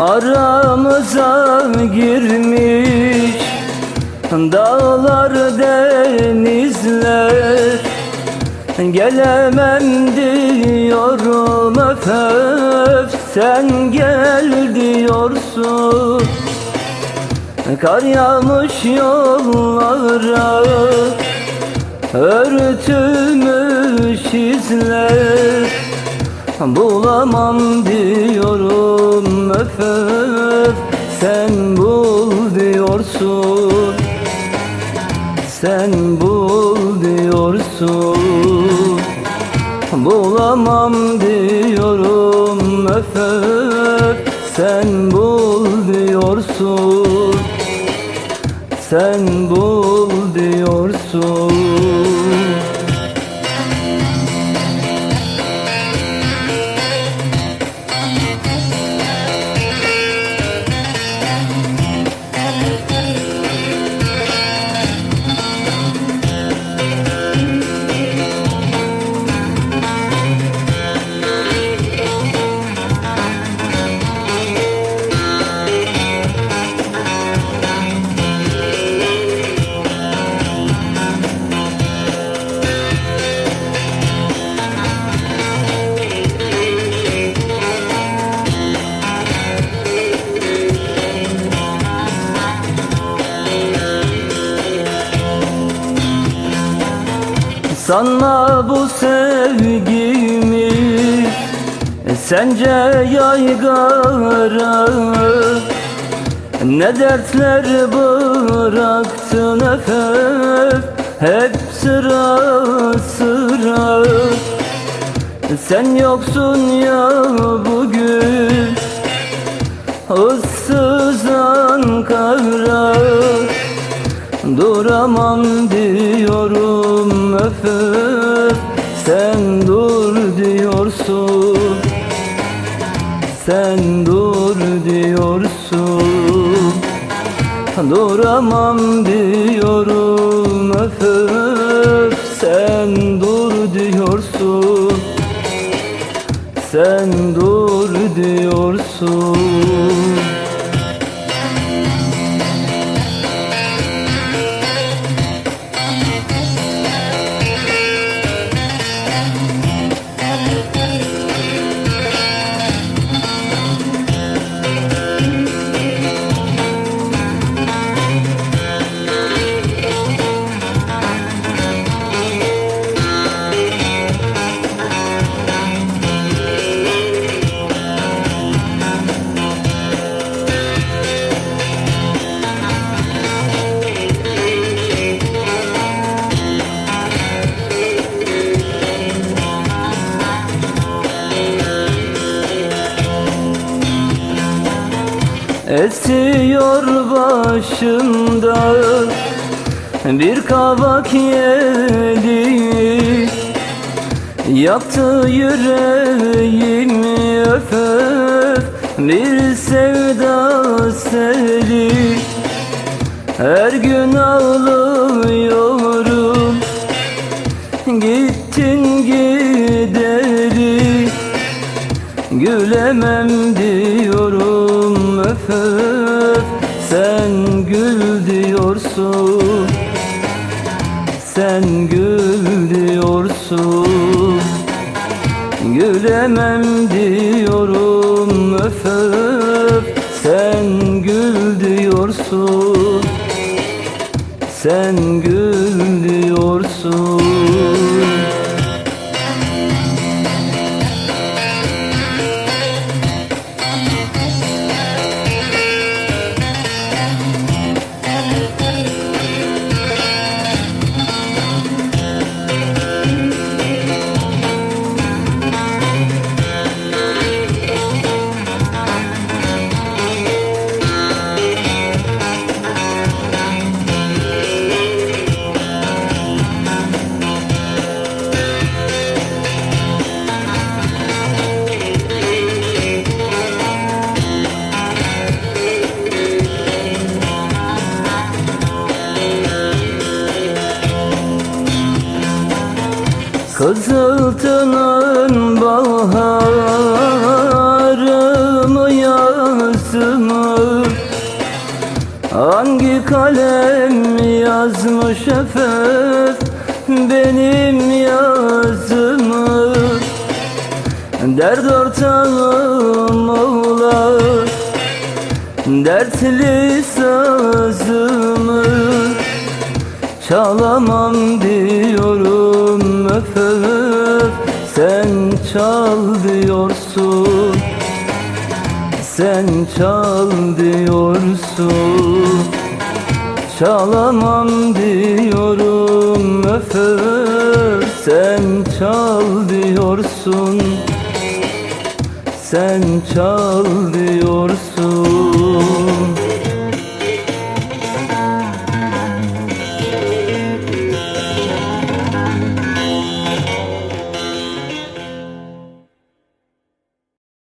Aramıza girmiş Dağlar denizler. Gelemem diyorum öf öf Sen gel diyorsun. Kar yağmış yollara Örtülmüş izler. Bulamam diyorum öf Sen bul diyorsun. Sen bul diyorsun. Bulamam diyorum öf Sen bul diyorsun. Sen bul diyorsun Sanma bu sevgimi. Sence yaygara Ne dertler bıraktın öf Hep sıra sıra. Sen yoksun ya bugün Duramam diyorum öf öf. Sen dur diyorsun. Sen dur diyorsun. Duramam diyorum öf öf. Sen dur diyorsun. Sen dur diyorsun Esiyor başımda bir kavak yedi. Yaktı yüreğimi öf öf bir sevda seli. Her gün ağlıyorum gittin gideri Gülemem öf Sen gül diyorsun. Sen gül diyorsun. Gülemem diyorum öf Sen gül diyorsun. Sen gül Kızıltının baharımı yazı Hangi kalem yazmış efef benim yazımı? Dert ortağım ola Dertli sazımı Çalamam diyorum öf öf Sen çal diyorsun. Sen çal diyorsun. Çalamam diyorum öf öf Sen çal diyorsun. Sen çal diyorsun